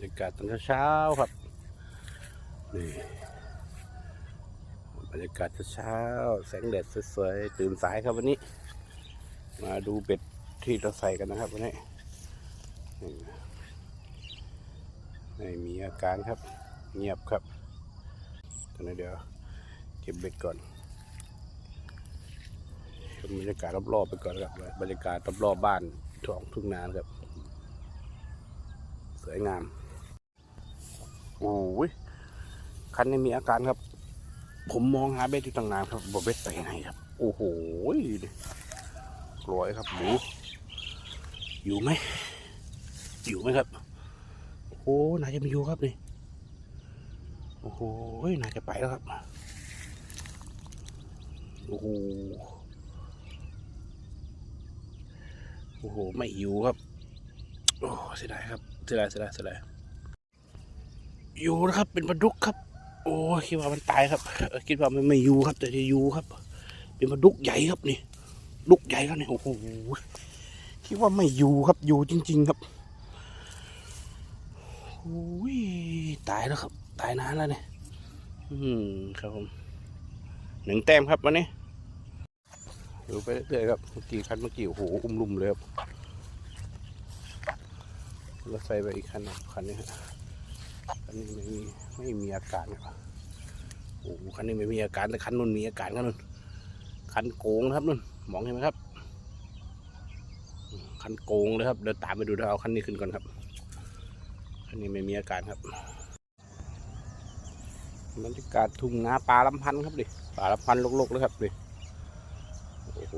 รรยากาศตอนเช้าๆครับนี่บรรยากาศเช้าๆแสงแดดสวยๆตื่นสายครับวันนี้ มาดูเป็ดที่เราใส่กันนะครับวันนี้นี่ไม่มีอาการครับ เงียบครับตอนนี้เดี๋ยวเก็บเบ็ดก่อนชมบรรยากาศรอบๆไปก่อนครับบรรยากาศรอบๆบ้านท้องทุ่งนาครับ สวยงาม โอ้ยคันนี้มีอาการครับ ผมมองหาเบ็ดอยู่ตั้งนานครับบอเบ็ดไปไหนครับ โอ้โหรวยครับหมูอยู่ไหม อยู่ไหมครับ โอ้น่าจะไมีอยู่ครับนี่ โอ้โหน่าจะไปแล้วครับ โอ้โหโอ้โห ไม่อยู่ครับ โอ้เสียดายครับ เสียดายเสียดายเสียดาย อยู่นะครับ เป็นปลาดุกครับ โอ้คิดว่ามันตายครับคิดว่ามันไม่อยู่ครับ แต่จะอยู่ครับ เป็นปลาดุกใหญ่ครับนี่ดุกใหญ่ครับนี่โอ้โหคิดว่าไม่อยู่ครับอยู่จริง ๆครับโอ้ยตายแล้วครับ ตายนานแล้วเนี่ยอืมครับผมหนึ่งแต้มครับวันนี้ดูไปเรื่อยๆครับเมื่อกี้คันเมื่อกี้โอ้โหอุ้มลุ่มเลยครับรถไฟไปอีกคันหนึ่งคันนี้ฮะ คันนี้ไม่มีไม่มีอาการครับโอ้โหคันนี้ไม่มีอาการแต่คันนู้นมีอาการคันนู้นคันโกงนะครับนู่นมองเห็นไหมครับ คันโกงเลยครับเดินตามไปดูเดี๋ยวเอาคันนี้ขึ้นก่อนครับคันนี้ไม่มีอาการครับบรรยากาศทุ่งนาป่าลำพันธ์ครับดิป่าลำพันธ์ลกๆเลยครับดิโอ้โห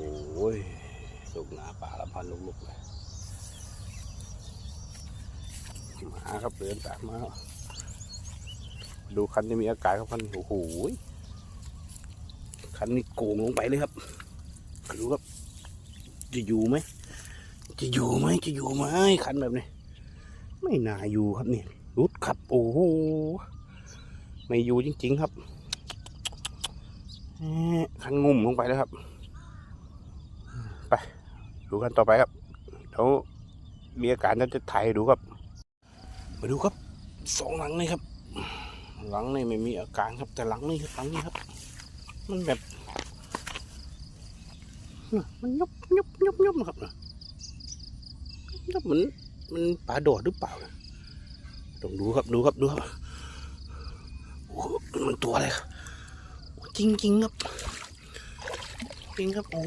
ทุ่งนาป่าลำพันธ์ลกๆเลย มาครับเดินตามมาดูคันที่มีอากาศครับคันโอ้โหคันนี้โกงลงไปเลยครับดูครับ จะอยู่ไหมจะอยู่ไหมจะอยู่ไหมคันแบบนี้ ไม่น่าอยู่ครับนี่รุดครับโอ้โหไม่อยู่จริง ๆ ครับคันงุ่มลงไปแล้วครับ ไป ดูกันต่อไปครับเดี๋ยวมีอาการจะถ่ายดูครับ มาดูครับสองหลังนี่ครับ หลังนี่ไม่มีอาการครับแต่หลังนี่ครับหลังนี้ครับ มันแบบ มันยบยบยบยบนะครับนะยบเหมือนมันปลาโดดหรือเปล่านะต้องดูครับดูครับดูครับโอ้โหมันตัวอะไรครับจริงจริงครับจริงครับโอ้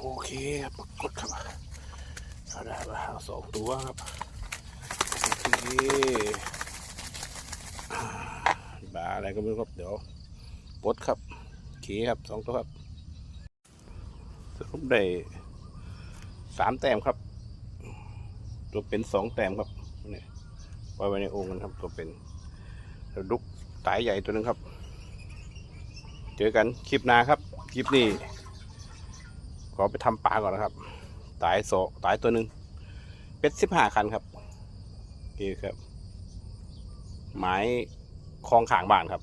โอเคปรากฏครับเอาได้มาสองตัวครับ บาอะไรก็ไม่รู้ครับ เดี๋ยวปดครับโอเครับสองตัวครับสรุปได้สามแต้มครับ ตัวเป็นสองแต้มครับนี่ไว้ไว้ในโอ่งกันครับ ตัวเป็นแล้วดุกตายใหญ่ตัวหนึงครับ เจอกันคลิปหน้าครับ คลิปนี้ขอไปทำปลาก่อนนะครับ ตายโซตายตัวหนึ่งเป็ดสิบห้าคันครับ เคครับ ไม้คลองขางบ้านครับ